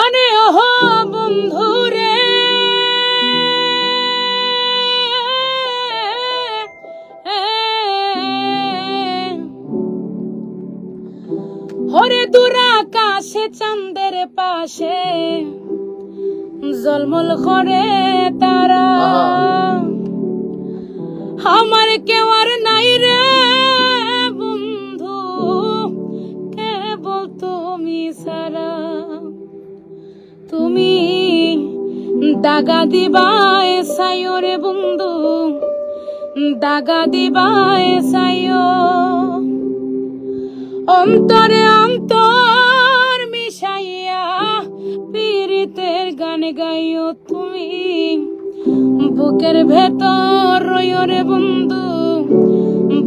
আরে ওহ বন্ধু রে হরে দূর আকাশে চাঁদের পাশে জলমল করে তারা। তুমি দাগা দিবায় সাইও রে বন্ধু, দাগা দিবায় সাইও অন্তরে অন্তর মিশাইয়া পীড়িতের গান গাইও তুমি, বুকের ভেতর রইও রে বন্ধু,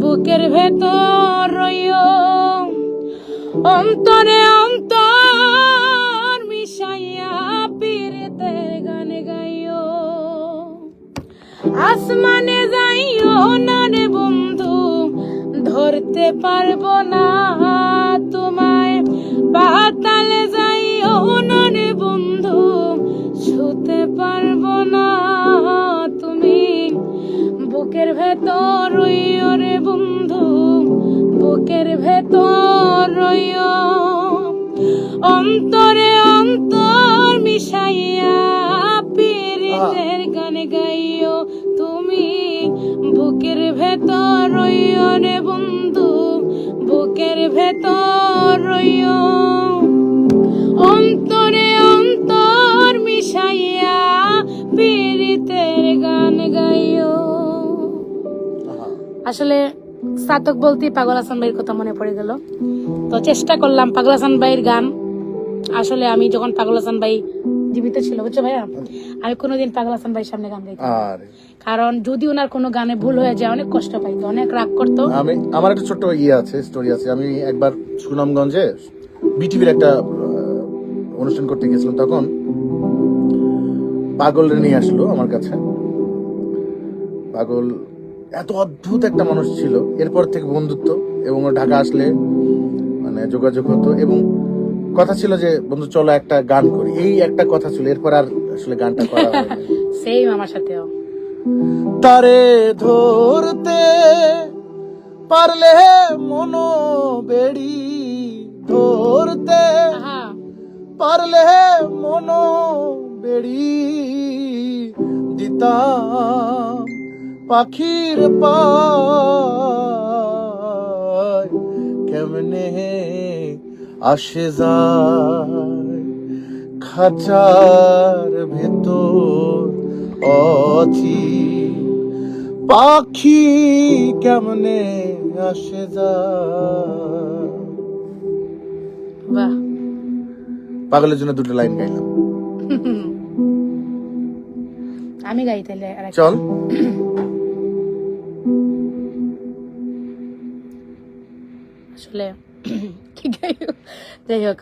বুকের ভেতর রইও। অন্তরে অন্তর আসমানে যাইও না রে বন্ধু, ধরতে পারব না তোমায়। পাতালে যাইও না রে বন্ধু, ছুতে পারব না তুমি। বুকের ভেতর রইও রে বন্ধু, বুকের ভেতর রইও। অন্তরে অন্তর মিশাইয়া ভেতর রে বন্ধু বুকের ভেতর রইও অন্তরে অন্তর মিশাইয়া পীড়িতের গান গাইও। আসলে স্নাতক বলতে পাগল হাসান ভাইয়ের কথা মনে পড়ে গেল। তো চেষ্টা করলাম পাগল হাসান ভাইয়ের গান। আসলে আমি যখন পাগল হাসান ভাই জীবিত ছিল বুঝছ ভাইয়া? আমি কোনোদিন পাগল হাসান ভাই সামনে গান গাইতাম কারণ যদি ওনার কোনো গানে ভুল হয়ে যায় অনেক কষ্ট পাইতো অনেক রাগ করতো। আমি আমার একটা ছোট্ট ইয়ে আছে স্টোরি আছে। আমি একবার সুনামগঞ্জে বিটিভির একটা আহ, অনুষ্ঠান করতে গেছিলাম তখন। পাগল নিয়ে আসলো আমার কাছে। পাগল এত অদ্ভুত একটা মানুষ ছিল। এরপর থেকে বন্ধুত্ব এবং ও ঢাকা আসলে মানে যোগাযোগ হতো এবং কথা ছিল যে বন্ধু চলো একটা গান করি। এই একটা কথা ছিল এরপর আর আসলে গানটা করা সেম আমার সাথেও। তারে ধরতে পারলে মনো বেড়ি ধরতে পারলে মনো বেড়ি দিতাম পাখির পায় কেমনে আসে যায় খাঁচার ভেতর অচি। পাখি কেমনে আসে যায় বাহ। পাগলের জন্য দুটো লাইন গাইলাম। আমি গাই তাইলে চল। আসলে যাই হোক